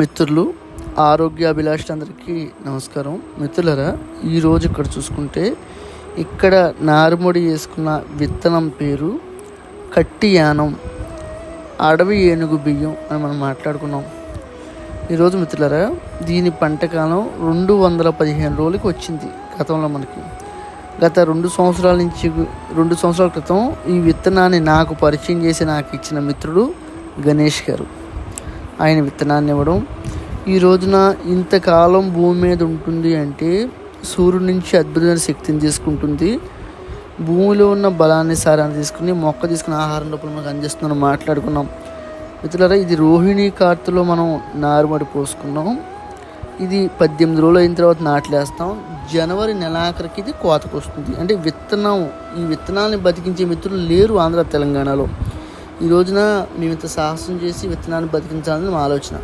మిత్రులు ఆరోగ్యాభిలాషులందరికీ నమస్కారం. మిత్రులరా ఈరోజు ఇక్కడ చూసుకుంటే ఇక్కడ నారుమడి వేసుకున్న విత్తనం పేరు కట్టి యానం అడవి ఏనుగు బియ్యం అని మనం మాట్లాడుకున్నాం. ఈరోజు మిత్రులరా దీని పంటకాలం రెండు వందల పదిహేను రోజులకి వచ్చింది గతంలో మనకి. గత రెండు సంవత్సరాల నుంచి రెండు సంవత్సరాల క్రితం ఈ విత్తనాన్ని నాకు పరిచయం చేసి నాకు ఇచ్చిన మిత్రుడు గణేష్ గారు. ఆయన విత్తనాన్ని ఇవ్వడం. ఈ రోజున ఇంతకాలం భూమి మీద ఉంటుంది అంటే సూర్యుడి నుంచి అద్భుతమైన శక్తిని తీసుకుంటుంది. భూమిలో ఉన్న బలాన్ని సారాన్ని తీసుకుని మొక్క తీసుకుని ఆహారం లోపల మనకు అందిస్తుందని మాట్లాడుకున్నాం. మిత్రులారా ఇది రోహిణి కార్తులో మనం నారుమడి పోసుకున్నాం. ఇది పద్దెనిమిది రోజులు అయిన తర్వాత నాట్లేస్తాం. జనవరి నెలాఖరికి ఇది కోతకు వస్తుంది అంటే విత్తనం ఈ విత్తనాన్ని బతికించే మిత్రులు లేరు ఆంధ్ర తెలంగాణలో. ఈ రోజున మేము ఇంత సాహసం చేసి విత్తనాన్ని బతికించాలని మా ఆలోచన.